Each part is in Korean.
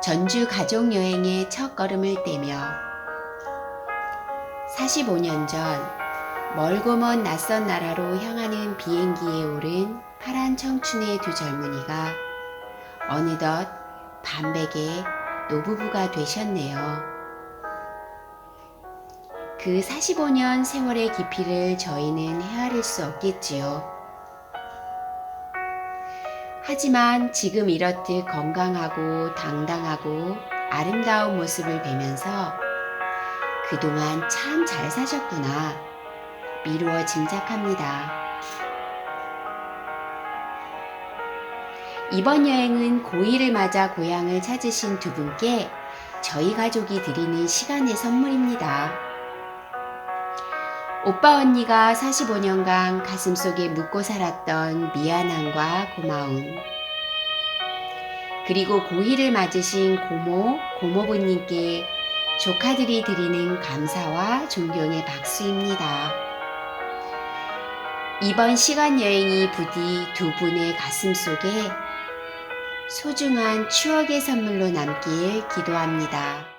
전주 가족 여행의 첫 걸음을 떼며 45년 전 멀고 먼 낯선 나라로 향하는 비행기에 오른 파란 청춘의 두 젊은이가 어느덧 반백의 노부부가 되셨네요. 그 45년 세월의 깊이를 저희는 헤아릴 수 없겠지요. 하지만 지금 이렇듯 건강하고 당당하고 아름다운 모습을 뵈면서 그동안 참 잘 사셨구나 미루어 짐작합니다. 이번 여행은 고1을 맞아 고향을 찾으신 두 분께 저희 가족이 드리는 시간의 선물입니다. 오빠 언니가 45년간 가슴속에 묻고 살았던 미안함과 고마움. 그리고 고1을 맞으신 고모, 고모부님께 조카들이 드리는 감사와 존경의 박수입니다. 이번 시간 여행이 부디 두 분의 가슴 속에 소중한 추억의 선물로 남길 기도합니다.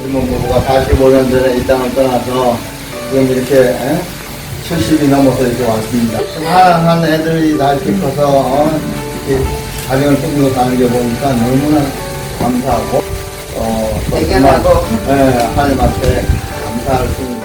젊은 부부가 45년 전에 이 땅을 떠나서 지금 이렇게 에? 70이 넘어서 이렇게 왔습니다. 사랑한 애들이 다 이렇게 커서 어? 이렇게 가정을 꾸미고 사는 게 보니까 너무나 감사하고 어, 또 대견하고. 정말, 예, 하나님한테 감사할 뿐입니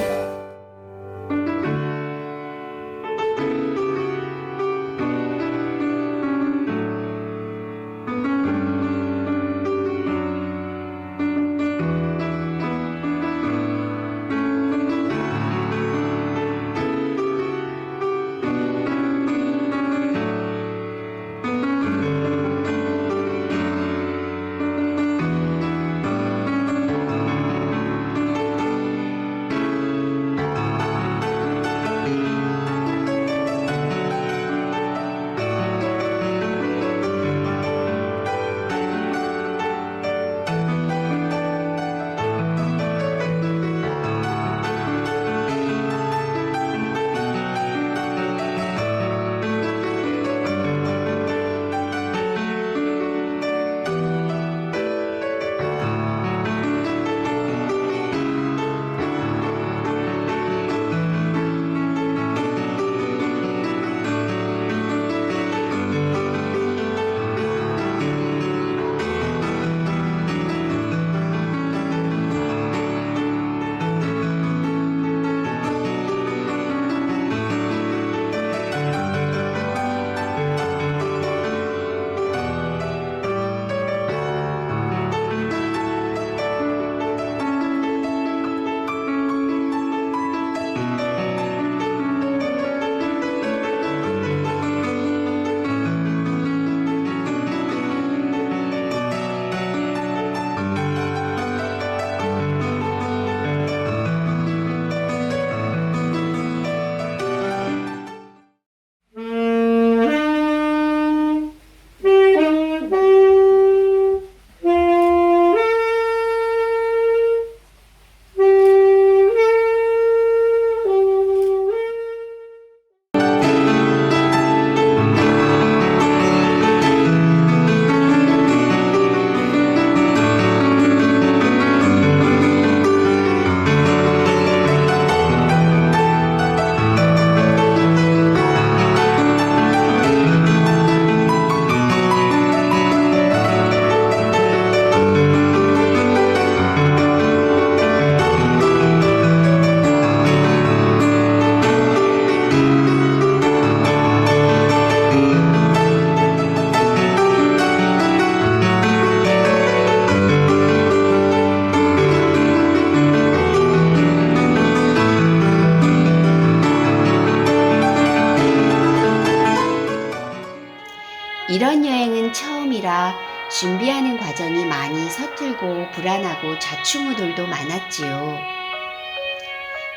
이런 여행은 처음이라 준비하는 과정이 많이 서툴고 불안하고 좌충우돌도 많았지요.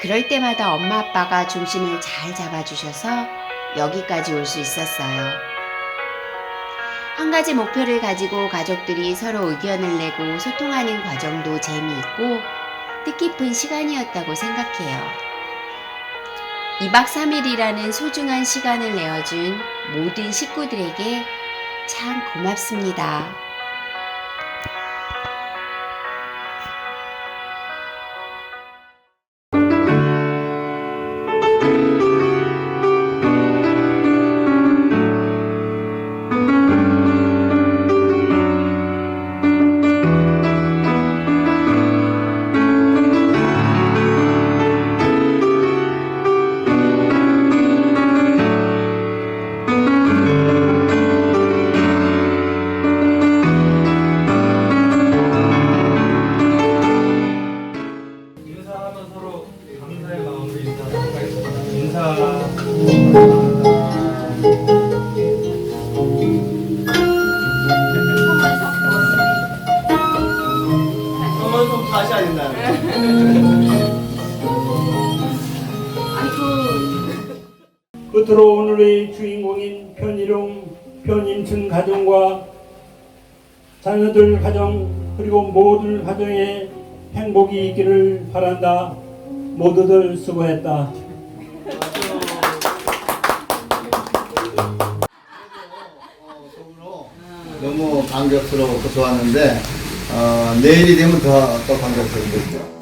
그럴 때마다 엄마 아빠가 중심을 잘 잡아주셔서 여기까지 올 수 있었어요. 한 가지 목표를 가지고 가족들이 서로 의견을 내고 소통하는 과정도 재미있고 뜻깊은 시간이었다고 생각해요. 2박 3일이라는 소중한 시간을 내어준 모든 식구들에게 참 고맙습니다. 인사하면 서로 감사의 마음으로 인사하도록 하겠습니다. 인사. 그 끝으로 오늘의 주인공인 편일용 편임층 가정과 자녀들 가정 그리고 모든 가정에 행복이 있기를 바란다. 모두들 수고했다. 너무 감격스러웠고 좋았는데 어, 내일이 되면 더 또 감격스럽겠죠.